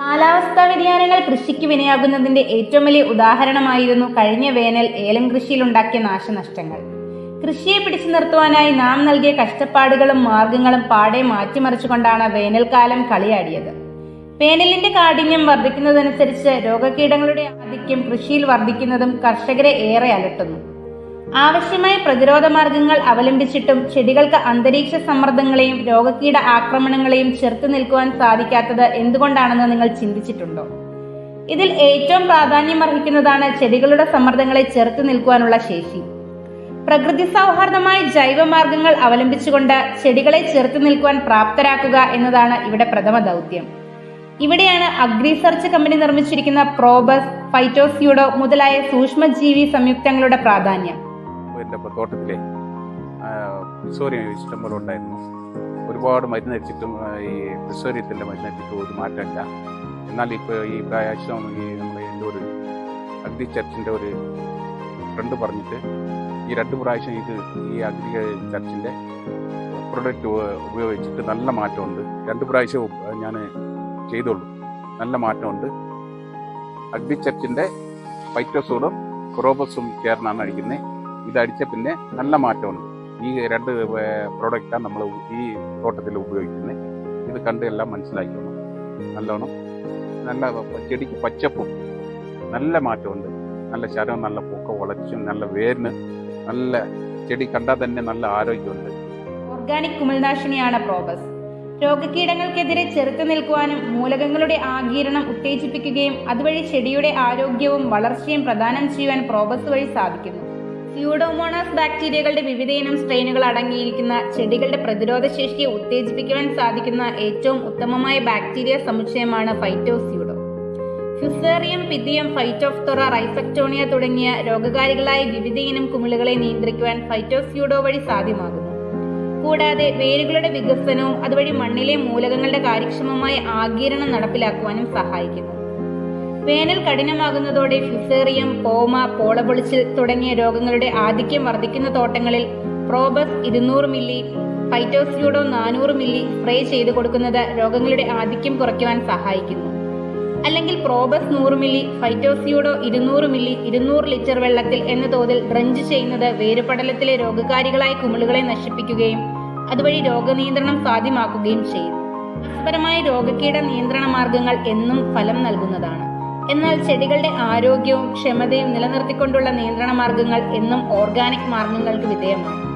കാലാവസ്ഥാ വ്യതിയാനങ്ങൾ കൃഷിക്ക് വിനയാകുന്നതിന്റെ ഏറ്റവും വലിയ ഉദാഹരണമായിരുന്നു കഴിഞ്ഞ വേനൽ ഏലം കൃഷിയിലുണ്ടാക്കിയ നാശനഷ്ടങ്ങൾ. കൃഷിയെ പിടിച്ചു നിർത്തുവാനായി നാം നൽകിയ കഷ്ടപ്പാടുകളും മാർഗങ്ങളും പാടെ മാറ്റിമറിച്ചുകൊണ്ടാണ് വേനൽക്കാലം കളിയാടിയത്. വേനലിന്റെ കാഠിന്യം വർദ്ധിക്കുന്നതനുസരിച്ച് രോഗകീടങ്ങളുടെ ആധിക്യം കൃഷിയിൽ വർദ്ധിക്കുന്നതും കർഷകരെ ഏറെ അലട്ടുന്നു. ആവശ്യമായ പ്രതിരോധ മാർഗങ്ങൾ അവലംബിച്ചിട്ടും ചെടികൾക്ക് അന്തരീക്ഷ സമ്മർദ്ദങ്ങളെയും രോഗകീട ആക്രമണങ്ങളെയും ചെറുത്തു നിൽക്കുവാൻ സാധിക്കാത്തത് എന്തുകൊണ്ടാണെന്ന് നിങ്ങൾ ചിന്തിച്ചിട്ടുണ്ടോ? ഇതിൽ ഏറ്റവും പ്രാധാന്യം അർഹിക്കുന്നതാണ് ചെടികളുടെ സമ്മർദ്ദങ്ങളെ ചെറുത്തു നിൽക്കുവാനുള്ള ശേഷി. പ്രകൃതി സൗഹാർദ്ദമായ ജൈവമാർഗങ്ങൾ അവലംബിച്ചുകൊണ്ട് ചെടികളെ ചെറുത്തു നിൽക്കുവാൻ പ്രാപ്തരാക്കുക എന്നതാണ് ഇവിടെ പ്രഥമ ദൗത്യം. ഇവിടെയാണ് അഗ്രിസർച്ച് കമ്പനി നിർമ്മിച്ചിരിക്കുന്ന പ്രോബസ് ഫൈറ്റോസ്യൂഡോ മുതലായ സൂക്ഷ്മജീവി സംയുക്തങ്ങളുടെ പ്രാധാന്യം. എന്റെ തോട്ടത്തിലെ പിസോറിയം ഇഷ്ടം പോലെ ഉണ്ടായിരുന്നു. ഒരുപാട് മരുന്നടിച്ചിട്ടും ഈ പിസോറിയത്തിന്റെ മരുന്നടിച്ചിട്ടും ഒരു മാറ്റമില്ല. എന്നാൽ ഇപ്പോൾ ഈ പ്രാവശ്യം ഈ നമ്മൾ എന്റെ ഒരു അഗ്നി ചർച്ചിന്റെ ഒരു ഫ്രണ്ട് പറഞ്ഞിട്ട് ഈ രണ്ട് പ്രാവശ്യം ഇത് ഈ അഗ്നി ചർച്ചിന്റെ പ്രൊഡക്റ്റ് ഉപയോഗിച്ചിട്ട് നല്ല മാറ്റമുണ്ട്. രണ്ട് പ്രാവശ്യം ഞാൻ ചെയ്തോളൂ നല്ല മാറ്റമുണ്ട്. അഗ്നി ചർച്ചിന്റെ ഫൈറ്റോസൂടും ക്രോബസും ചേർന്നാണ് അടിക്കുന്നത് ഇത് അടിച്ച പിന്നെ നല്ല മാറ്റമുണ്ട് ഈ രണ്ട് പ്രോഡക്റ്റാണ് നമ്മൾ ഈ തോട്ടത്തിൽ ഉപയോഗിക്കുന്നത്. ഇത് കണ്ട് എല്ലാം മനസ്സിലാക്കണം നല്ലോണം നല്ല ചെടിക്ക് പച്ചപ്പും നല്ല മാറ്റമുണ്ട്. നല്ല ശരം നല്ല പൂക്ക വളച്ചും നല്ല വേരിന് നല്ല ചെടി കണ്ടാൽ തന്നെ നല്ല ആരോഗ്യമുണ്ട്. ഓർഗാനിക് കുമിൾനാശിനിയാണ് പ്രോബസ് രോഗകീടങ്ങൾക്കെതിരെ ചെറുത്തു നിൽക്കുവാനും മൂലകങ്ങളുടെ ആഗീരണം ഉത്തേജിപ്പിക്കുകയും അതുവഴി ചെടിയുടെ ആരോഗ്യവും വളർച്ചയും പ്രദാനം ചെയ്യുവാൻ പ്രോബസ് വഴി സാധിക്കുന്നു. സ്യൂഡോമോണാസ് ബാക്ടീരിയകളുടെ വിവിധയിനം സ്ട്രെയിനുകൾ അടങ്ങിയിരിക്കുന്ന ചെടികളുടെ പ്രതിരോധ ശേഷിയെ ഉത്തേജിപ്പിക്കുവാൻ സാധിക്കുന്ന ഏറ്റവും ഉത്തമമായ ബാക്ടീരിയ സമുച്ചയമാണ് ഫൈറ്റോസ്യൂഡോ ഫ്യുസേറിയം പിതിയം ഫൈറ്റോഫ്തൊറ റൈഫക്ടോണിയ തുടങ്ങിയ രോഗകാരികളായ വിവിധയിനം കുമിളുകളെ നിയന്ത്രിക്കുവാൻ ഫൈറ്റോസ്യൂഡോ വഴി സാധ്യമാകുന്നു. കൂടാതെ വേരുകളുടെ വികസനവും അതുവഴി മണ്ണിലെ മൂലകങ്ങളുടെ കാര്യക്ഷമമായ ആഗീരണം നടപ്പിലാക്കുവാനും സഹായിക്കുന്നു. വേനൽ കഠിനമാകുന്നതോടെ ഫിസേറിയം പോമ പോളപൊളിച്ചിൽ തുടങ്ങിയ രോഗങ്ങളുടെ ആധിക്യം വർദ്ധിക്കുന്ന തോട്ടങ്ങളിൽ പ്രോബസ് ഇരുന്നൂറ് മില്ലി ഫൈറ്റോസ്യൂഡോ നാനൂറ് മില്ലി സ്പ്രേ ചെയ്തു കൊടുക്കുന്നത് രോഗങ്ങളുടെ ആധിക്യം കുറയ്ക്കുവാൻ സഹായിക്കുന്നു. അല്ലെങ്കിൽ പ്രോബസ് നൂറ് മില്ലി ഫൈറ്റോസ്യൂഡോ ഇരുന്നൂറ് മില്ലി ഇരുന്നൂറ് ലിറ്റർ വെള്ളത്തിൽ എന്ന തോതിൽ ഡ്രഞ്ച് ചെയ്യുന്നത് വേരുപടലത്തിലെ രോഗകാരികളായ കുമിളുകളെ നശിപ്പിക്കുകയും അതുവഴി രോഗനിയന്ത്രണം സാധ്യമാക്കുകയും ചെയ്യും. പരസ്പരമായ രോഗകീട നിയന്ത്രണ മാർഗങ്ങൾ എന്നും ഫലം നൽകുന്നതാണ്. എന്നാൽ ചെടികളുടെ ആരോഗ്യവും ക്ഷമതയും നിലനിർത്തിക്കൊണ്ടുള്ള നിയന്ത്രണ മാർഗങ്ങൾ എന്നും ഓർഗാനിക് മാർഗങ്ങൾക്ക് വിധേയമാണ്.